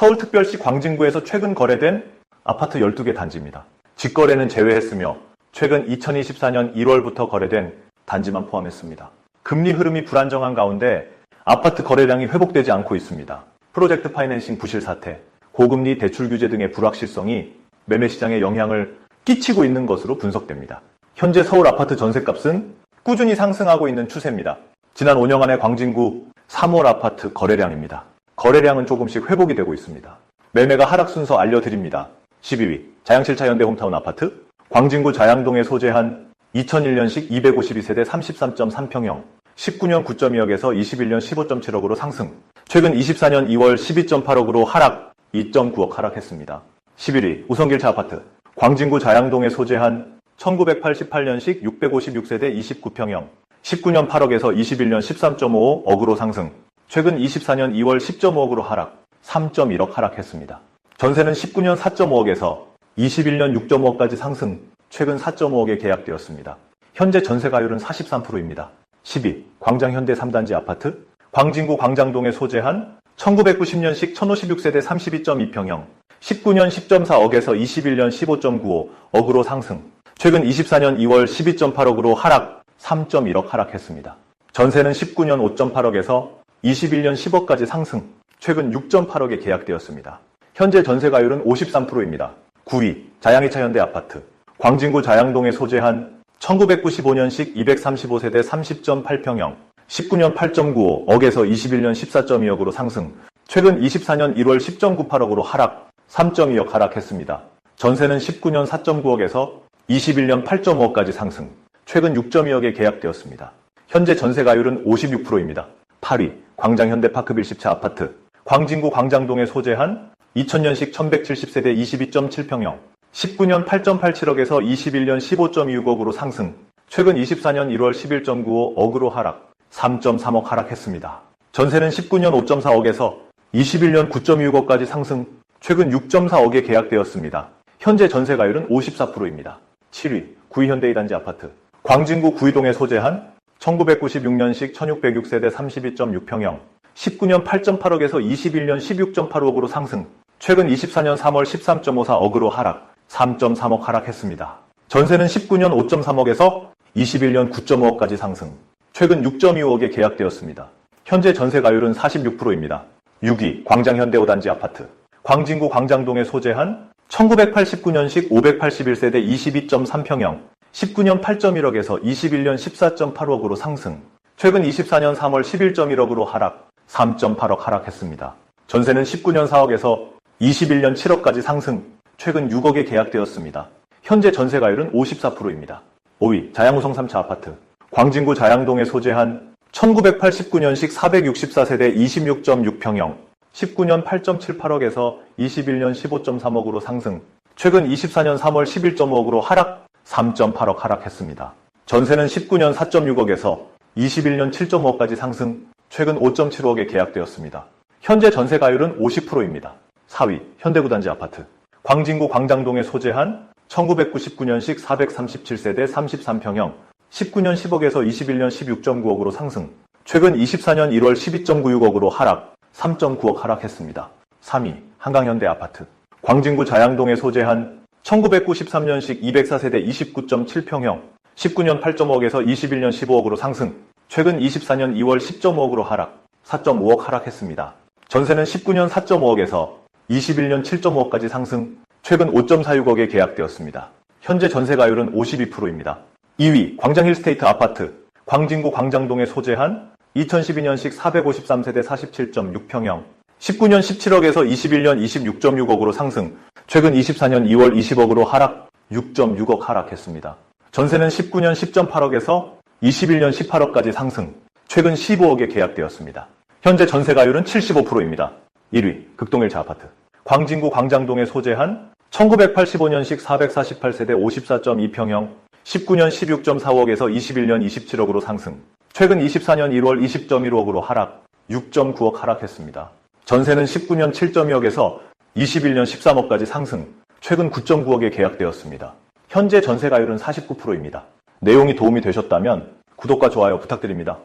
서울특별시 광진구에서 최근 거래된 아파트 12개 단지입니다. 직거래는 제외했으며 최근 2024년 1월부터 거래된 단지만 포함했습니다. 금리 흐름이 불안정한 가운데 아파트 거래량이 회복되지 않고 있습니다. 프로젝트 파이낸싱 부실 사태, 고금리 대출 규제 등의 불확실성이 매매 시장에 영향을 끼치고 있는 것으로 분석됩니다. 현재 서울 아파트 전세값은 꾸준히 상승하고 있는 추세입니다. 지난 5년간의 광진구 3월 아파트 거래량입니다. 거래량은 조금씩 회복이 되고 있습니다. 매매가 하락 순서 알려드립니다. 12위 자양실차 현대 홈타운 아파트 광진구 자양동에 소재한 2001년식 252세대 33.3평형 19년 9.2억에서 21년 15.7억으로 상승 최근 24년 2월 12.8억으로 하락 2.9억 하락했습니다. 11위 우성길차 아파트 광진구 자양동에 소재한 1988년식 656세대 29평형 19년 8억에서 21년 13.5억으로 상승 최근 24년 2월 10.5억으로 하락 3.1억 하락했습니다. 전세는 19년 4.5억에서 21년 6.5억까지 상승 최근 4.5억에 계약되었습니다. 현재 전세가율은 43%입니다. 10위 광장현대 3단지 아파트 광진구 광장동에 소재한 1990년식 1056세대 32.2평형 19년 10.4억에서 21년 15.95억으로 상승 최근 24년 2월 12.8억으로 하락 3.1억 하락했습니다. 전세는 19년 5.8억에서 21년 10억까지 상승 최근 6.8억에 계약되었습니다. 현재 전세가율은 53%입니다. 9위 자양이차 현대 아파트 광진구 자양동에 소재한 1995년식 235세대 30.8평형 19년 8.95억에서 21년 14.2억으로 상승 최근 24년 1월 10.98억으로 하락 3.2억 하락했습니다. 전세는 19년 4.9억에서 21년 8.5억까지 상승 최근 6.2억에 계약되었습니다. 현재 전세가율은 56%입니다. 8위 광장 현대파크 빌 10차 아파트 광진구 광장동에 소재한 2000년식 1170세대 22.7평형 19년 8.87억에서 21년 15.26억으로 상승 최근 24년 1월 11.95억으로 하락 3.3억 하락했습니다. 전세는 19년 5.4억에서 21년 9.6억까지 상승 최근 6.4억에 계약되었습니다. 현재 전세가율은 54%입니다. 7위 구이현대이 단지 아파트 광진구 구이동에 소재한 1996년식 1606세대 32.6평형 19년 8.8억에서 21년 16.8억으로 상승 최근 24년 3월 13.54억으로 하락 3.3억 하락했습니다. 전세는 19년 5.3억에서 21년 9.5억까지 상승 최근 6.25억에 계약되었습니다. 현재 전세가율은 46%입니다. 6위 광장현대 5단지 아파트 광진구 광장동에 소재한 1989년식 581세대 22.3평형 19년 8.1억에서 21년 14.8억으로 상승 최근 24년 3월 11.1억으로 하락 3.8억 하락했습니다. 전세는 19년 4억에서 21년 7억까지 상승 최근 6억에 계약되었습니다. 현재 전세가율은 54%입니다. 5위 자양우성 3차 아파트 광진구 자양동에 소재한 1989년식 464세대 26.6평형 19년 8.78억에서 21년 15.3억으로 상승 최근 24년 3월 11.5억으로 하락 3.8억 하락했습니다. 전세는 19년 4.6억에서 21년 7.5억까지 상승 최근 5.75억에 계약되었습니다. 현재 전세가율은 50%입니다. 4위 현대구단지 아파트 광진구 광장동에 소재한 1999년식 437세대 33평형 19년 10억에서 21년 16.9억으로 상승 최근 24년 1월 12.96억으로 하락 3.9억 하락했습니다. 3위 한강현대 아파트 광진구 자양동에 소재한 1993년식 204세대 29.7평형 19년 8.5억에서 21년 15억으로 상승 최근 24년 2월 10.5억으로 하락 4.5억 하락했습니다. 전세는 19년 4.5억에서 21년 7.5억까지 상승 최근 5.46억에 계약되었습니다. 현재 전세가율은 52%입니다. 2위 광장힐스테이트 아파트 광진구 광장동에 소재한 2012년식 453세대 47.6평형 19년 17억에서 21년 26.6억으로 상승 최근 24년 2월 20억으로 하락 6.6억 하락했습니다. 전세는 19년 10.8억에서 21년 18억까지 상승 최근 15억에 계약되었습니다. 현재 전세가율은 75%입니다. 1위 극동일차 아파트 광진구 광장동에 소재한 1985년식 448세대 54.2평형 19년 16.4억에서 21년 27억으로 상승 최근 24년 1월 20.1억으로 하락 6.9억 하락했습니다. 전세는 19년 7.2억에서 21년 13억까지 상승 최근 9.9억에 계약되었습니다. 현재 전세가율은 49%입니다. 내용이 도움이 되셨다면 구독과 좋아요 부탁드립니다.